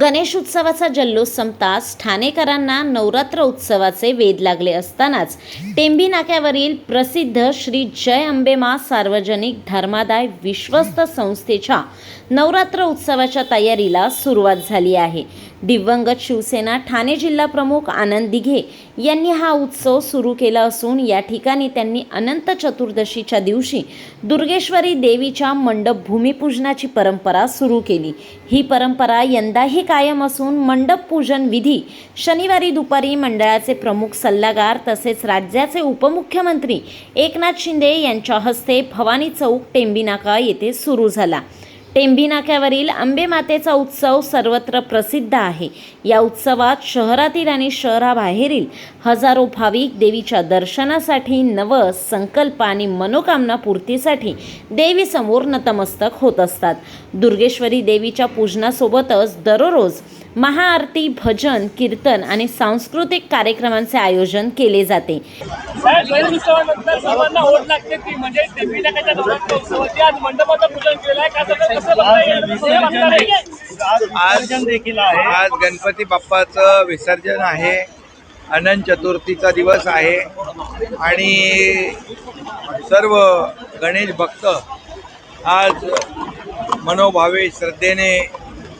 गणेश उत्सवाचा जल्लोष संपताच ठाणेकरांना नवरात्र उत्सवाचे वेध लागले असतानाच टेंबी नाक्यावरील प्रसिद्ध श्री जय अंबेमा सार्वजनिक धर्मादाय विश्वस्त संस्थेच्या नवरात्र उत्सवाच्या तयारीला सुरुवात झाली आहे. दिवंगत शिवसेना ठाणे जिल्हा प्रमुख आनंद दिघे यांनी हा उत्सव सुरू केला असून या ठिकाणी त्यांनी अनंत चतुर्दशीच्या दिवशी दुर्गेश्वरी देवीच्या मंडप भूमिपूजनाची परंपरा सुरू केली. ही परंपरा यंदाही कायम असून मंडप पूजन विधी शनिवारी दुपारी मंडळाचे प्रमुख सल्लागार तसेच राज्याचे उपमुख्यमंत्री एकनाथ शिंदे यांच्या हस्ते भवानी चौक टेंबीनाका येथे सुरू झाला. टेंभी नाक्यावरील अंबे मातेचा उत्सव सर्वत्र प्रसिद्ध आहे. या उत्सवात शहरातील आणि शहराबाहेरील हजारो भाविक देवीच्या दर्शनासाठी नवस संकल्प आणि मनोकामना पूर्तीसाठी देवीसमोर नतमस्तक होत असतात. दुर्गेश्वरी देवीच्या पूजनासोबतच दररोज महाआरती भजन कीर्तन आणि सांस्कृतिक कार्यक्रमांचे आयोजन केले जाते. सर्वांना ओढ लागते ती म्हणजे देवी आज मंडपाचं पूजन केलं आहे का आज देखील आहे. आज गणपती बाप्पाचं विसर्जन आहे. अनंत चतुर्थीचा दिवस आहे. आणि सर्व गणेश भक्त आज मनोभावे श्रद्धेने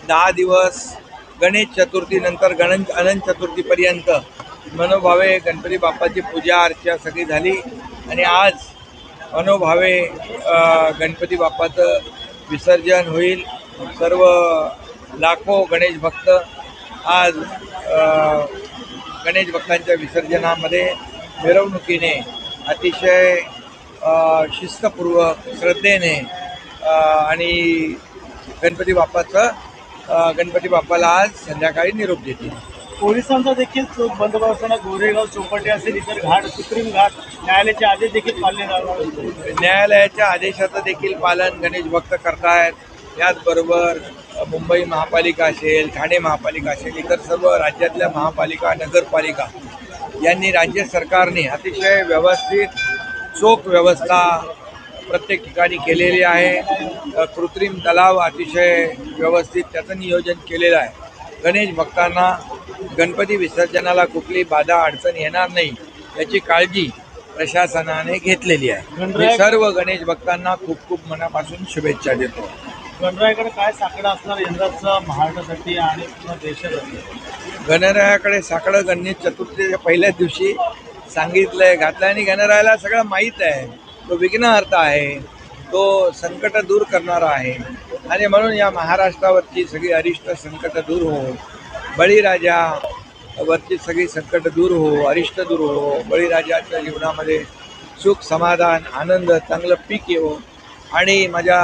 दहा दिवस गणेश चतुर्थीनंतर गणेश अनंत चतुर्थीपर्यंत मनोभावे गणपती बाप्पाची पूजा अर्चा सगळी झाली. आणि आज मनोभावे गणपती बाप्पाचं विसर्जन होईल. सर्व लाखो गणेश भक्त आज गणेश भक्तांच्या विसर्जनामध्ये मिरवणुकीने अतिशय शिस्तपूर्वक श्रद्धेने आणि गणपती बाप्पाचं गणपती बाप्पाला आज संध्याकाळी निरोप देतील. पोलिसांचा देखील चोख बंदोबस्त असताना गोरेगाव चौपाटी असेल इतर घाट कृत्रिम घाट न्यायालयाचे आदेश देखील पाळले जाणार न्यायालयाच्या आदेशाचं देखील पालन गणेश भक्त करतायत. याचबरोबर मुंबई महापालिका असेल ठाणे महापालिका असेल इतर सर्व राज्यातल्या महापालिका नगरपालिका यांनी राज्य सरकारने अतिशय व्यवस्थित चोख व्यवस्था प्रत्येक ठिकाणी केलेली आहे. कृत्रिम तलाव अतिशय व्यवस्थित त्याचं नियोजन केलेलं आहे. गणेश भक्तांना गणपती विसर्जनाला कुठली बाधा अडचण येणार नाही याची काळजी प्रशासनाने घेतलेली आहे. मी सर्व गणेश भक्तांना खूप खूप मनापासून शुभेच्छा देतो. गणरायाकडे काय साकडा असणार यंदाचा महाराष्ट्रासाठी आणि देशासाठी गणरायाकडे साकडं गणेश चतुर्थीच्या पहिल्याच दिवशी सांगितलंय घातलं आणि गणरायाला सगळं माहीत आहे. तो विघ्नहर्त आहे तो संकट दूर करणारा आहे. आणि म्हणून या महाराष्ट्रावरची सगळी अरिष्ट संकट दूर हो बळीराजा वरची सगळी संकट दूर हो अरिष्ट दूर हो. बळीराजाच्या जीवनामध्ये सुख समाधान आनंद चांगलं पीक येवो. आणि माझ्या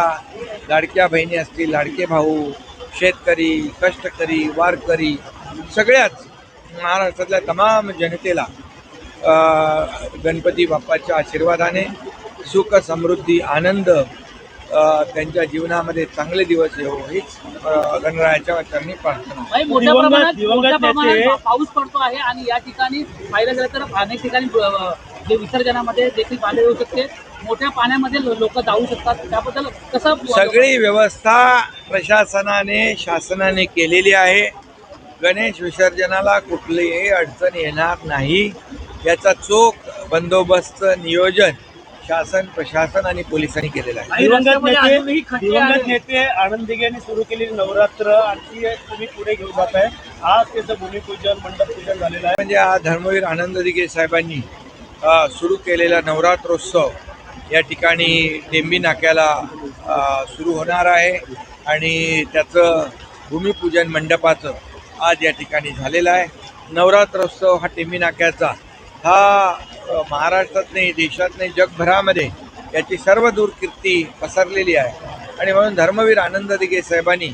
लाडक्या बहिणी असतील लाडके भाऊ शेतकरी कष्टकरी वारकरी सगळ्याच महाराष्ट्रातल्या तमाम जनतेला गणपती बाप्पाच्या आशीर्वादाने सुख समृद्धी आनंद त्यांच्या जीवनामध्ये चांगले दिवस येऊ हीच अ, गणरायाच्या चरणी प्रार्थना मोठ्या प्रमाणात मोठ्या पाऊस पडतो आहे आणि या ठिकाणी पाहिलं गेलं तर अनेक ठिकाणी जे विसर्जनामध्ये देखील पाणी येऊ शकते. मोठ्या पाण्यामध्ये लोक जाऊ शकतात. त्याबद्दल कसं सगळी व्यवस्था प्रशासनाने शासनाने केलेली आहे. गणेश विसर्जनाला कुठलीही अडचण येणार नाही. याचा चोख बंदोबस्त नियोजन शासन प्रशासन आणि पोलिसांनी केलेलं आहे. दिवंगत नेते दिवंगत आनंद दिघे यांनी सुरू केलेली नवरात्र आणखी तुम्ही पुढे घेऊन जात आहे. आज त्याचं भूमिपूजन मंडप पूजन झालेलं आहे. म्हणजे हा धर्मवीर आनंद दिघे साहेबांनी सुरू केलेला नवरात्रोत्सव या ठिकाणी टेंबी नाक्याला सुरू होणार आहे. आणि त्याचं भूमिपूजन मंडपाचं आज या ठिकाणी झालेलं आहे. नवरात्रोत्सव हा टेंबी नाक्याचा हा महाराष्ट्रात नाही देशात नाही जगभरामध्ये याची सर्व दूरकीर्ती पसरलेली आहे. आणि म्हणून धर्मवीर आनंद दिघे साहेबांनी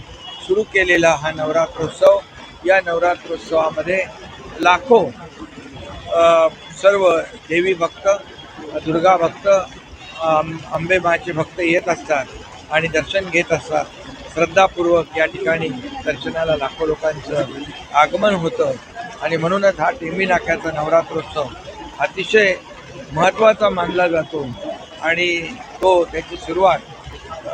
सुरू केलेला हा नवरात्रोत्सव या नवरात्रोत्सवामध्ये लाखो सर्व देवी भक्त दुर्गा भक्त अम, अंबे माचे भक्त येत असतात आणि दर्शन घेत असतात. श्रद्धापूर्वक या ठिकाणी दर्शनाला लाखो लोकांचं आगमन होतं. आणि म्हणूनच हा टेंबी नाक्याचा नवरात्रोत्सव अतिशय महत्त्वाचा मानला जातो आणि तो त्याची सुरुवात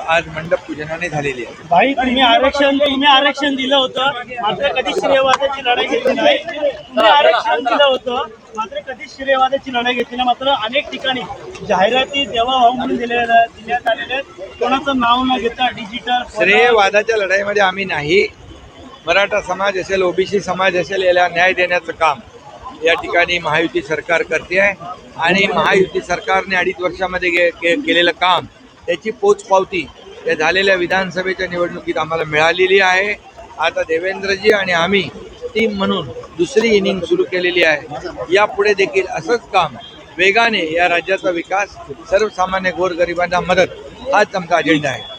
आज मंडप पूजनाने झालेली आहे. भाई तुम्ही आरक्षण तुम्ही आरक्षण दिलं होतं. मात्र कधी श्रेयवादाची लढाई घेतली नाही. तुम्ही आरक्षण दिलं होतं. मात्र कधी श्रेयवादाची लढाई घेतली नाही. मात्र अनेक ठिकाणी जाहिराती देवा भाऊ म्हणून दिलेल्या दिण्यात आलेल्या आहेत. कोणाचं नाव न घेता डिजिटल श्रेयवादाच्या लढाईमध्ये आम्ही नाही. मराठा समाज असेल ओबीसी समाज असेल याला न्याय देण्याचं काम या ठिकाणी महायुती सरकार करते आहे. आणि महायुती सरकारने अडीच वर्षामध्ये गे- के- केलेलं काम त्याची पोचपावती या झालेल्या विधानसभेच्या निवडणुकीत आम्हाला मिळालेली आहे. आता देवेंद्रजी आणि आम्ही टीम म्हणून दुसरी इनिंग सुरू केलेली आहे. यापुढे देखील असंच काम वेगाने या राज्याचा विकास सर्वसामान्य गोरगरिबांना मदत हाच आमचा अजेंडा आहे.